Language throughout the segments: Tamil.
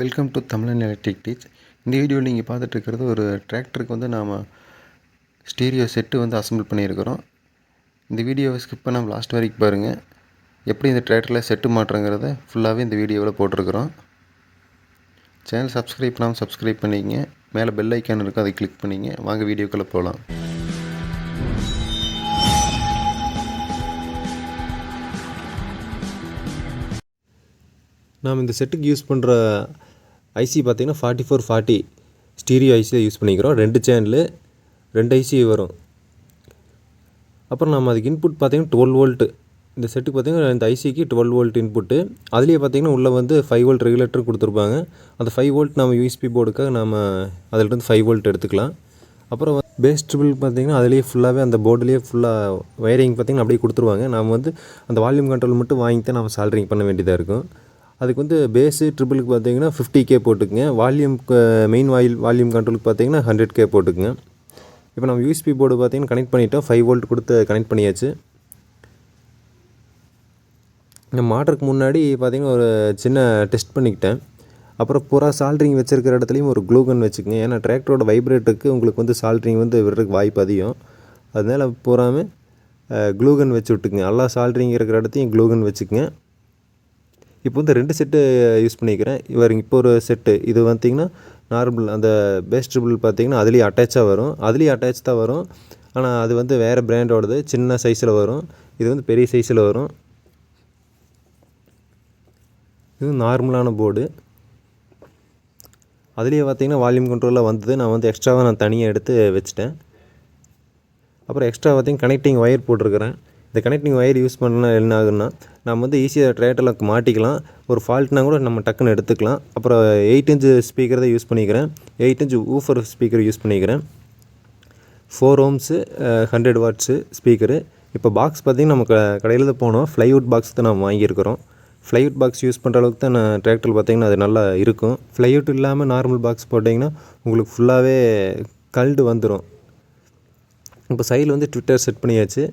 Welcome to Tamilan electric teach இந்த வீடியோவில் நீங்கள் பார்த்துட்டுருக்கிறது ஒரு டிராக்டருக்கு வந்து நாம் ஸ்டீரியோ செட்டு வந்து அசம்பிள் பண்ணியிருக்கிறோம். இந்த வீடியோவை ஸ்கிப் பண்ணாமல் லாஸ்ட் வரைக்கும் பாருங்கள் எப்படி இந்த டிராக்டரில் செட்டு மாட்டுறங்கிறத ஃபுல்லாகவே இந்த வீடியோவில் போட்டிருக்கிறோம். சேனல் சப்ஸ்கிரைப் பண்ணாமல் சப்ஸ்கிரைப் பண்ணிக்கங்க. மேலே பெல் ஐக்கான் இருக்கும் அதை கிளிக் பண்ணிங்க வாங்க வீடியோக்குள்ளே போகலாம் நாம் இந்த செட்டுக்கு யூஸ் பண்ணுற ஐசி பார்த்தீங்கன்னா forty four forty stereo IC use பண்ணிக்கிறோம். ரெண்டு சேனலு ரெண்டு ஐசி வரும். அப்புறம் நம்ம அதுக்கு இன்புட் பார்த்தீங்கன்னா டுவெல் வோல்ட்டு இந்த செட்டுக்கு பார்த்தீங்கன்னா இந்த ஐசிக்கு டுவெல் வோல்ட் இன்புட்டு அதுலேயே பார்த்தீங்கன்னா உள்ளே வந்து ஃபைவ் வோல்ட் ரெகுலேட்டர் கொடுத்துருப்பாங்க. அந்த ஃபைவ் வோல்ட் நம்ம யூஎஸ்பி போர்டுக்காக நம்ம அதிலிருந்து ஃபைவ் வோல்ட் எடுத்துக்கலாம். அப்புறம் பேஸ் ட்ரிபிள் பார்த்தீங்கன்னா அதுலேயே ஃபுல்லாகவே அந்த போர்டுலேயே ஃபுல்லாக வயரிங் பார்த்தீங்கன்னா அப்படியே கொடுத்துருவாங்க. நம்ம வந்து அந்த வால்யூம் கண்ட்ரோல் மட்டும் வாங்கி தான் நம்ம சால்ரிங் பண்ண வேண்டியதாக இருக்கும். அதுக்கு வந்து பேஸு ட்ரிபிளுக்கு பார்த்தீங்கன்னா ஃபிஃப்டி கே போட்டுக்குங்க. வால்யூம் மெயின் வாயில் வால்யூம் கண்ட்ரோலுக்கு பார்த்தீங்கன்னா ஹண்ட்ரட் கே போட்டுக்குங்க. இப்போ நம்ம யூஎஸ்பி போர்டு பார்த்தீங்கன்னா கனெக்ட் பண்ணிட்டோம். ஃபைவ் வோல்ட் கொடுத்து கனெக்ட் பண்ணியாச்சு. நான் மாட்டுறதுக்கு முன்னாடி பார்த்திங்கன்னா ஒரு சின்ன டெஸ்ட் பண்ணிக்கிட்டேன். அப்புறம் பூரா சால்ட்ரிங் வச்சுருக்கிற இடத்துலையும் ஒரு க்ளூகன் வச்சுக்கோங்க. ஏன்னா டிராக்டரோட வைப்ரேட்டுக்கு உங்களுக்கு வந்து சால்ட்ரிங் வந்து விடுறதுக்கு வாய்ப்பு அதிகம். அதனால பூராமே க்ளூகன் வச்சு விட்டுக்குங்க. எல்லா சால்ட்ரிங் இருக்கிற இடத்தையும் க்ளூகன் வச்சுக்கோங்க. இப்போ வந்து ரெண்டு செட்டு யூஸ் பண்ணிக்கிறேன். இவர் இப்போ ஒரு செட்டு இது பார்த்திங்கன்னா நார்மல் அந்த பேஸ் ட்ரிபிள் பார்த்தீங்கன்னா அதுலேயும் அட்டாச்சாக வரும். அதுலேயும் அட்டாச் தான் வரும். ஆனால் அது வந்து வேறு பிராண்டோடது சின்ன சைஸில் வரும். இது வந்து பெரிய சைஸில் வரும். இது நார்மலான போர்டு அதுலேயே பார்த்தீங்கன்னா வால்யூம் கண்ட்ரோலில் வந்தது. நான் வந்து எக்ஸ்ட்ராவாக நான் தனியாக எடுத்து வச்சுட்டேன். அப்புறம் எக்ஸ்ட்ரா பார்த்தீங்கன்னா கனெக்டிங் ஒயர் போட்டிருக்கிறேன். இந்த கனெக்டிங் ஒயர் யூஸ் பண்ணால் என்ன ஆகுதுன்னா நம்ம வந்து ஈஸியாக ட்ரேட்டில் மாட்டிக்கலாம். ஒரு ஃபால்ட்னா கூட நம்ம டக்குன்னு எடுத்துக்கலாம். அப்புறம் எயிட் இன்ச்சு ஸ்பீக்கர் தான் யூஸ் பண்ணிக்கிறேன். Eight inch woofer speaker use பண்ணிக்கிறேன். Four ohms hundred watts speaker இப்போ பாக்ஸ் பார்த்திங்கன்னா நம்ம க கடையில் தான் போனோம். ஃப்ளைவுட் பாக்ஸ் தான் நம்ம வாங்கியிருக்கிறோம். ஃப்ளைவுட் பாக்ஸ் யூஸ் பண்ணுற அளவுக்கு தான் நான் டிராக்டர் பார்த்திங்கன்னா அது நல்லா இருக்கும். ஃப்ளைவுட் இல்லாமல் நார்மல் பாக்ஸ் போட்டிங்கன்னா உங்களுக்கு ஃபுல்லாகவே கல்டு வந்துடும் இப்போ சைடில் வந்து ட்விட்டர் செட் பண்ணியாச்சு.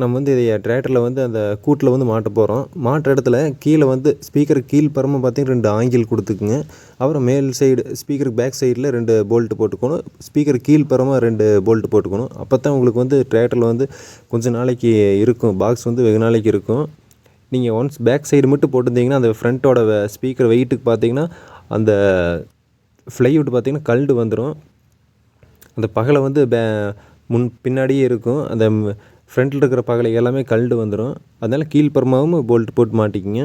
நம்ம வந்து இதை டிராக்டரில் வந்து அந்த கூட்டில் வந்து மாட்ட போகிறோம் மாட்டுற இடத்துல கீழே வந்து ஸ்பீக்கர் கீழ் பார்த்தீங்கன்னா ரெண்டு ஆங்கிள் கொடுத்துக்குங்க. அப்புறம் மேல் சைடு ஸ்பீக்கருக்கு பேக் சைடில் ரெண்டு போல்ட்டு போட்டுக்கணும். ஸ்பீக்கர் கீழ் ரெண்டு போல்ட்டு போட்டுக்கணும். அப்போ தான் உங்களுக்கு வந்து டிராக்டரில் வந்து கொஞ்சம் நாளைக்கு இருக்கும். பாக்ஸ் வந்து வெகு நாளைக்கு இருக்கும். நீங்கள் ஒன்ஸ் பேக் சைடு மட்டும் போட்டிருந்தீங்கன்னா அந்த ஃப்ரண்ட்டோட ஸ்பீக்கர் வெயிட்டுக்கு பார்த்தீங்கன்னா அந்த ஃப்ளைவுட் பார்த்தீங்கன்னா கல்டு வந்துடும் அந்த பகலை வந்து பே முன் பின்னாடியே இருக்கும். அந்த ஃப்ரண்ட்டில் இருக்கிற பகலை எல்லாமே கல்டு வந்துடும் அதனால் கீழ்ப்புறமாகவும் போல்ட் போட்டு மாட்டிக்கிங்க.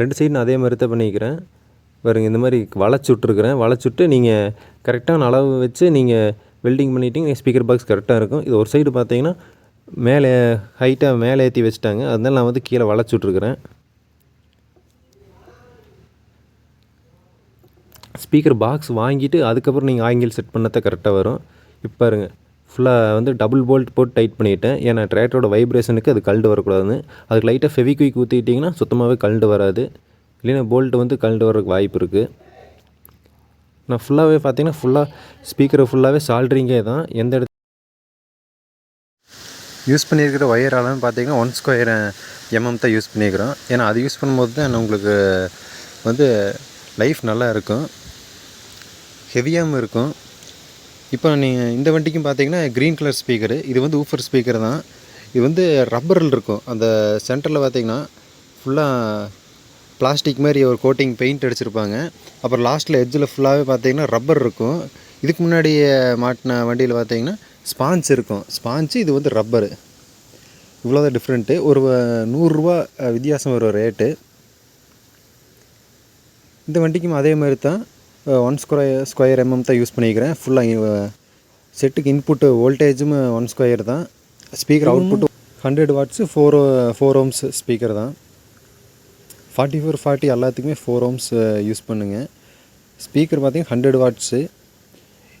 ரெண்டு சைடு நான் அதே மாதிரி தான் பண்ணிக்கிறேன். பாருங்க இந்த மாதிரி வளைச்சி விட்ருக்குறேன் வளைச்சி விட்டு நீங்கள் கரெக்டான அளவு வச்சு நீங்கள் வெல்டிங் பண்ணிட்டீங்க ஸ்பீக்கர் பாக்ஸ் கரெக்டாக இருக்கும். இது ஒரு சைடு பார்த்தீங்கன்னா மேலே ஹைட்டாக மேலே ஏற்றி வச்சுட்டாங்க. அதனால நான் வந்து கீழே வளைச்சி விட்ருக்குறேன் ஸ்பீக்கர் பாக்ஸ் வாங்கிட்டு அதுக்கப்புறம் நீங்கள் ஆங்கிள் செட் பண்ணத்தான் கரெக்டாக வரும். இப்போ பாருங்க. ஃபுல்லாக வந்து டபுள் போல்ட் போட்டு டைட் பண்ணிவிட்டேன் ஏன்னா ட்ராக்டரோட வைப்ரேஷனுக்கு அது கல்டு வரக்கூடாதுன்னு. அதுக்கு லைட்டாக ஃபெவிக்விக் ஊற்றிக்கிட்டிங்கன்னா சுத்தமாகவே கல்டு வராது. இல்லைன்னா போல்ட்டு வந்து கல்டு வரதுக்கு வாய்ப்பு இருக்குது நான் ஃபுல்லாகவே பார்த்தீங்கன்னா ஃபுல்லாக ஸ்பீக்கரை ஃபுல்லாகவே சால்ட்ரிங்கே தான். எந்த இடத்து யூஸ் பண்ணியிருக்கிற ஒயர் அளவுன்னு பார்த்தீங்கன்னா ஒன் ஸ்கொயர் எம்எம் தான் யூஸ் பண்ணியிருக்கிறோம். ஏன்னா அது யூஸ் பண்ணும்போது தான் உங்களுக்கு வந்து லைஃப் நல்லா இருக்கும். ஹெவியாகவும் இருக்கும். இப்போ நீங்கள் இந்த வண்டிக்கும் பார்த்தீங்கன்னா க்ரீன் கலர் ஸ்பீக்கரு இது வந்து ஊஃபர் ஸ்பீக்கர் தான். இது வந்து ரப்பரில் இருக்கும். அந்த சென்டரில் பார்த்தீங்கன்னா ஃபுல்லாக பிளாஸ்டிக் மாதிரி ஒரு கோட்டிங் பெயிண்ட் அடிச்சிருப்பாங்க. அப்புறம் லாஸ்ட்டில் எட்ஜில் ஃபுல்லாகவே பார்த்தீங்கன்னா ரப்பர் இருக்கும். இதுக்கு முன்னாடி மாட்டின வண்டியில் பார்த்தீங்கன்னா ஸ்பாஞ்ச் இருக்கும். ஸ்பாஞ்சு இது வந்து ரப்பரு இவ்வளோதான் டிஃப்ரெண்ட்டு ஒரு நூறுரூவா வித்தியாசம் வரும் ரேட்டு இந்த வண்டிக்கும் அதே மாதிரி தான். ஒன் ஸ்கொயர் ஸ்கொயர் எம்எம் தான் யூஸ் பண்ணிக்கிறேன். ஃபுல்லாக செட்டுக்கு இன்புட்டு வோல்டேஜும் ஒன் ஸ்கொயர் தான். Speaker output hundred watts four four ohms speaker தான். ஃபார்ட்டி ஃபோர் ஃபார்ட்டி எல்லாத்துக்குமே ஃபோர் ஓம்ஸ் யூஸ் பண்ணுங்கள் ஸ்பீக்கர் பார்த்திங்கன்னா ஹண்ட்ரட் வாட்ஸு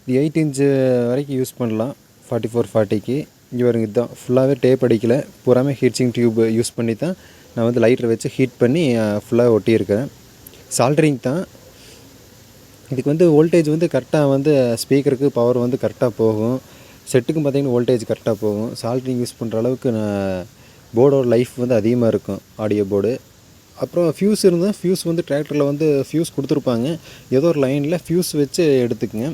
இது எயிட் இன்ச்சு வரைக்கும் யூஸ் பண்ணலாம். ஃபார்ட்டி ஃபோர் ஃபார்ட்டிக்கு இங்கே வருங்க இதுதான் ஃபுல்லாகவே டேப் அடிக்கலை. பூராமே ஹீட்ஸிங் டியூப் யூஸ் பண்ணி தான் நான் வந்து லைட்டர் வச்சு ஹீட் பண்ணி ஃபுல்லாக ஒட்டியிருக்கிறேன். சால்ட்ரிங் தான். இதுக்கு வந்து வோல்டேஜ் வந்து கரெக்டாக வந்து ஸ்பீக்கருக்கு பவர் வந்து கரெக்டாக போகும். செட்டுக்கும் பார்த்திங்கன்னா வோல்டேஜ் கரெக்டாக போகும். சால்ட்ரிங் யூஸ் பண்ணுற அளவுக்கு நான் போர்டோட லைஃப் வந்து அதிகமாக இருக்கும் ஆடியோ போர்டு அப்புறம் ஃபியூஸ் இருந்தால் ஃபியூஸ் வந்து டிராக்டரில் வந்து ஃபியூஸ் கொடுத்துருப்பாங்க. ஏதோ ஒரு லைனில் ஃபியூஸ் வச்சு எடுத்துக்கங்க.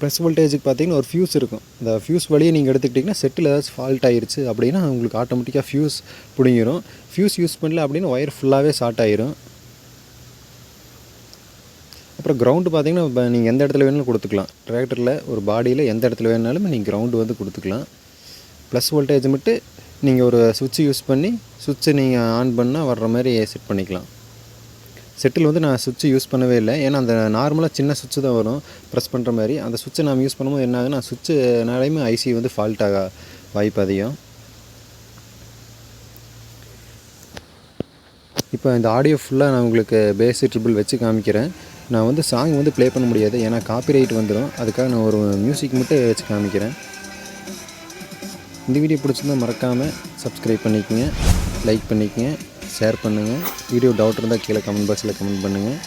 ப்ரெஸ் வோல்டேஜுக்கு பார்த்தீங்கன்னா ஒரு ஃபியூஸ் இருக்கும். இந்த ஃபியூஸ் வழியை நீங்கள் எடுத்துக்கிட்டிங்கன்னா செட்டில் ஏதாச்சும் ஃபால்ட் ஆயிருச்சு அப்படின்னா உங்களுக்கு ஆட்டோமேட்டிக்காக ஃபியூஸ் பிடிங்கிடும் ஃபியூஸ் யூஸ் பண்ணல அப்படின்னா ஒயர் ஃபுல்லாகவே ஷார்ட் ஆயிரும். அப்புறம் கிரவுண்டு பார்த்தீங்கன்னா நீங்கள் எந்த இடத்துல வேணாலும் கொடுத்துக்கலாம். டிராக்டரில் ஒரு பாடியில் எந்த இடத்துல வேணாலும் நீங்கள் கிரவுண்டு வந்து கொடுத்துக்கலாம். ப்ளஸ் வோல்டேஜ் மட்டும் நீங்கள் ஒரு சுவிட்ச் யூஸ் பண்ணி சுவிட்சை நீங்கள் ஆன் பண்ணால் வர்ற மாதிரி செட் பண்ணிக்கலாம். செட்டில் வந்து நான் சுவிட்ச் யூஸ் பண்ணவே இல்லை. ஏன்னா அந்த நார்மலாக சின்ன சுவிட்ச் தான் வரும். ப்ரெஸ் பண்ணுற மாதிரி. அந்த சுவிட்சை நாம் யூஸ் பண்ணும்போது என்ன ஆகுதுன்னா சுவிட்சுனாலையுமே ஐசி வந்து ஃபால்ட் ஆக வாய்ப்பு அதிகம். இப்போ இந்த ஆடியோ ஃபுல்லாக நான் உங்களுக்கு பேசிக் ட்ரிபிள் வச்சு காமிக்கிறேன். நான் வந்து சாங் வந்து ப்ளே பண்ண முடியாது. ஏன்னா காப்பிரைட் வந்துடும் அதுக்காக நான் ஒரு மியூசிக் மட்டும் வச்சு காமிக்கிறேன். இந்த வீடியோ பிடிச்சிருந்தா மறக்காமல் சப்ஸ்கிரைப் பண்ணிக்கோங்க. லைக் பண்ணிக்கோங்க. ஷேர் பண்ணுங்கள் வீடியோ டவுட் இருந்தால் கீழே கமெண்ட் பாக்ஸில் கமெண்ட் பண்ணுங்கள்